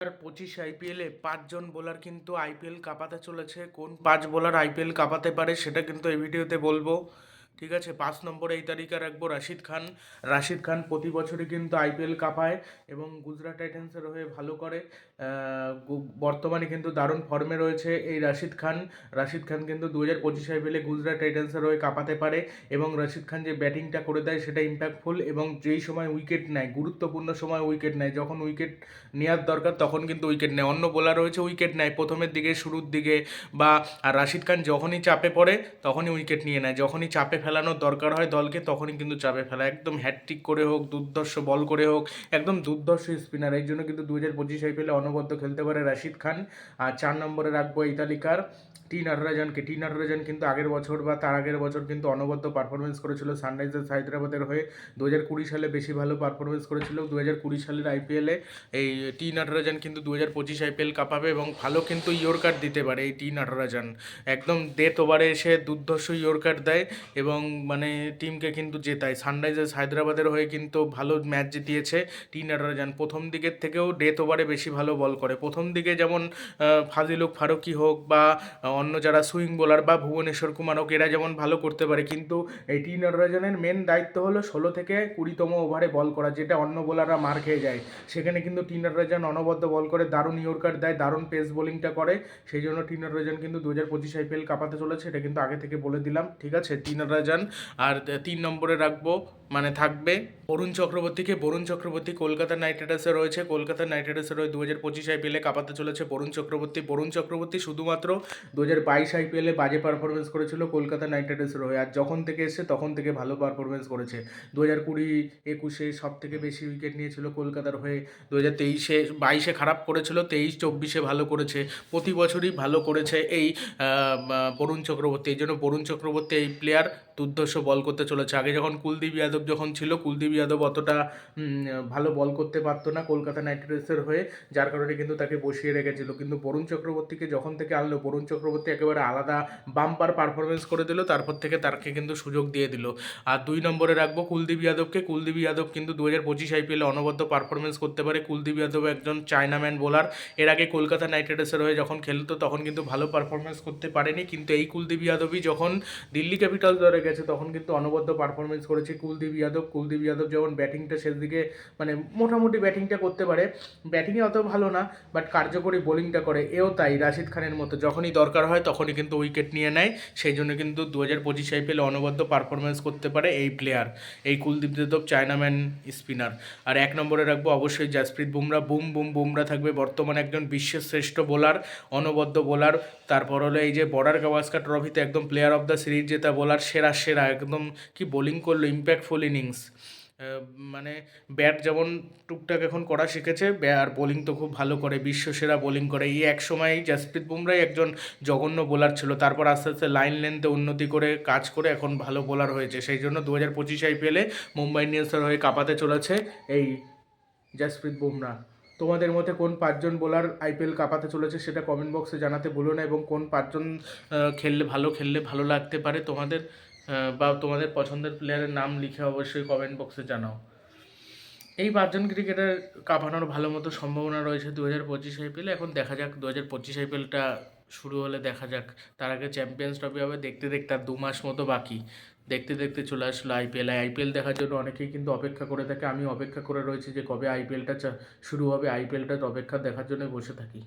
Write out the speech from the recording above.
আর পঁচিশ আইপিএলে পাঁচজন বোলার কিন্তু আইপিএল কাঁপাতে চলেছে। কোন পাঁচ বোলার আইপিএল কাঁপাতে পারে সেটা কিন্তু এই ভিডিওতে বলব। ঠিক আছে? পাঁচ নম্বরে এই তালিকা রাখব রাশিদ খান। রাশিদ খান প্রতি বছরই কিন্তু আইপিএল কাঁপায় এবং গুজরাট টাইটান্সের হয়ে ভালো করে বর্তমানে কিন্তু দারুণ ফর্মে রয়েছে এই রাশিদ খান। রাশিদ খান কিন্তু দু হাজার পঁচিশ আইপিএলে গুজরাট টাইটান্সের হয়ে কাঁপাতে পারে এবং রাশিদ খান যে ব্যাটিংটা করে দেয় সেটা ইম্প্যাক্টফুল এবং যেই সময় উইকেট নেয়, গুরুত্বপূর্ণ সময় উইকেট নেয়, যখন উইকেট নেওয়ার দরকার তখন কিন্তু উইকেট নেয়। অন্য বোলার রয়েছে উইকেট নেয়। প্রথমের দিকে, শুরুর দিকে বা, আর রাশিদ খান যখনই চাপে পড়ে তখনই উইকেট নিয়ে নেয়। যখনই চাপে ফেলানোর দরকার হয় দলকে, তখনই কিন্তু চাপে ফেলা। একদম হ্যাটট্রিক করে হোক, দুর্ধর্ষ বল করে হোক, একদম দুর্ধর্ষ স্পিনার এই জন্য কিন্তু দু হাজার পঁচিশ আইপিএলে অনবদ্য খেলতে পারে রাশিদ খান। আর চার নম্বরে রাখব এই তালিকার টি নাটরাজনকে। টি নাটরাজন কিন্তু আগের বছর বা তার আগের বছর কিন্তু অনবদ্য পারফরমেন্স করেছিল সানরাইজার্স হায়দ্রাবাদের হয়ে। দু হাজার কুড়ি সালে বেশি ভালো পারফরমেন্স করেছিল। দু হাজার কুড়ি সালের আইপিএলে এই টি নাটরাজন কিন্তু দু হাজার পঁচিশ আইপিএল কাপাবে এবং ভালো কিন্তু ইয়র্কার দিতে পারে এই টি নাটরাজন। একদম ডেথ ওভারে এসে দুর্ধর্ষ ইয়র্কার দেয় এবং মানে টিমকে কিন্তু জেতায়। সানরাইজার্স হায়দ্রাবাদের হয়ে কিন্তু ভালো ম্যাচ জিতিয়েছে টি নাটরাজন প্রথম দিকের থেকেও ডেথ ওভারে বেশি ভালো বল করে। প্রথম দিকে যেমন ফাজিলুক ফারুকি হোক বা অন্য যারা সুইং বোলার বা ভুবনেশ্বর কুমার হোক, এরা যেমন ভালো করতে পারে। কিন্তু এই টি নাটরাজনের মেন দায়িত্ব হলো ষোলো থেকে কুড়িতম ওভারে বল করা, যেটা অন্য বোলাররা মার খেয়ে যায়। সেখানে কিন্তু টি নাটরাজন অনবদ্য বল করে। দারুণ ইয়র্কার দেয়, দারুণ পেস বোলিংটা করে। সেই জন্য টি নাটরাজন কিন্তু দু হাজার পঁচিশ আইপিএল কাপাতে চলেছে। এটা কিন্তু আগে থেকে বলে দিলাম। ঠিক আছে? টি নাটরাজন আর তিন নম্বরে রাখব মানে থাকবে বরুণ চক্রবর্তীকে। বরুণ চক্রবর্তী কলকাতা নাইট রাইডার্সে রয়েছে। কলকাতা নাইট রাইডার্সের হয়ে দু হাজার পঁচিশ আইপিএলে কাপাতে চলেছে বরুণ চক্রবর্তী। বরুণ চক্রবর্তী শুধুমাত্র দু হাজার বাইশ আইপিএলে বাজে পারফরমেন্স করেছিল কলকাতা নাইট রাইডার্সের হয়ে। আর যখন থেকে এসে তখন থেকে ভালো পারফরমেন্স করেছে। দু হাজার কুড়ি একুশে সব থেকে বেশি উইকেট নিয়েছিল কলকাতার হয়ে। দু হাজার তেইশে, বাইশে খারাপ করেছিল, তেইশ চব্বিশে ভালো করেছে। প্রতি বছরই ভালো করেছে এই বরুণ চক্রবর্তী। এই জন্য বরুণ চক্রবর্তী এই প্লেয়ার দুর্ধর্ষ বল করতে চলেছে। আগে যখন কুলদীপ যাদব যখন ছিল, কুলদীপ যাদব অতটা ভালো বল করতে পারতো না কলকাতা নাইট রাইডার্সের হয়ে, যার কারণে কিন্তু তাকে বসিয়ে রেখেছিল। কিন্তু বরুণ চক্রবর্তীকে যখন থেকে আনলো, বরুণ চক্রবর্তী একেবারে আলাদা বাম্পার পারফরমেন্স করে দিল, তারপর থেকে তাকে কিন্তু সুযোগ দিয়ে দিল। আর দুই নম্বরে রাখব কুলদীপ যাদবকে। কুলদীপ যাদব কিন্তু দু হাজার পঁচিশ আইপিএলে অনবদ্য পারফরমেন্স করতে পারে। কুলদীপ যাদব একজন চায়নাম্যান বোলার এর আগে কলকাতা নাইট রাইডার্সের হয়ে যখন খেলতো, তখন কিন্তু ভালো পারফরমেন্স করতে পারেনি। কিন্তু এই কুলদীপ যাদবই যখন দিল্লি ক্যাপিটাল দলে গেছে, তখন কিন্তু অনবদ্য পারফরমেন্স করেছে কুলদীপ যাদব। কুলদীপ যাদব যখন ব্যাটিংটা শেষ দিকে মানে মোটামুটি ব্যাটিংটা করতে পারে। ব্যাটিংয়ে অত ভালো না বাট কার্যকরী বোলিংটা করে। এও তাই, রাশিদ খানের মতো। যখনই দরকার হয়, তখনই কিন্তু উইকেট নিয়ে নেয়। সেই জন্য কিন্তু দু হাজার পঁচিশ আইপিএলে অনবদ্য পারফরমেন্স করতে পারে এই প্লেয়ার এই কুলদীপ যাদব চায়নাম্যান স্পিনার আর এক নম্বরে রাখব অবশ্যই জাসপ্রীত বুমরা বুম বুম বুমরা থাকবে বর্তমানে একজন বিশ্বের শ্রেষ্ঠ বোলার অনবদ্য বোলার তারপর হলো এই যে বর্ডার গাভাস্কার ট্রফিতে একদম প্লেয়ার অফ দ্য সিরিজ জেতা বোলার সেরা সেরা, একদম কি বোলিং করল ইম্প্যাক্টফুল ইনিংস মানে ব্যাট যেমন টুকটাক এখন করা শিখেছে আর বোলিং তো খুব ভালো করে, বিশ্বসেরা বোলিং করে। এই এক সময় জাসপ্রীত বুমরাই একজন জঘন্য বোলার ছিল। তারপর আস্তে আস্তে লাইন লেন্থে উন্নতি করে কাজ করে এখন ভালো বোলার হয়েছে। সেই জন্য দু হাজার পঁচিশ আইপিএলে মুম্বাই ইন্ডিয়ান্সের হয়ে কাঁপাতে চলেছে এই জাসপ্রীত বুমরা তোমাদের মধ্যে কোন পাঁচজন বোলার আইপিএল কাঁপাতে চলেছে সেটা কমেন্ট বক্সে জানাতে ভুলো না, এবং কোন পাঁচজন খেললে ভালো খেললে ভালো লাগতে পারে তোমাদের? বা তোমাদের পছন্দের প্লেয়ারের নাম লিখে অবশ্যই কমেন্ট বক্সে জানাও। এই পাঁচজন ক্রিকেটার কাঁপানোর ভালো মতো সম্ভাবনা রয়েছে দু হাজার পঁচিশ আইপিএলে এখন দেখা যাক দু হাজার পঁচিশ আইপিএলটা শুরু হলে দেখা যাক। তার আগে চ্যাম্পিয়ন্স ট্রফি হবে, দেখতে দেখতে আর দু মাস মতো বাকি। দেখতে দেখতে চলে আসলো আইপিএল আইপিএল দেখার জন্য অনেকেই কিন্তু অপেক্ষা করে থাকে। আমি অপেক্ষা করে রয়েছি যে কবে আইপিএলটা শুরু হবে। আইপিএলটার অপেক্ষা দেখার জন্য বসে থাকি।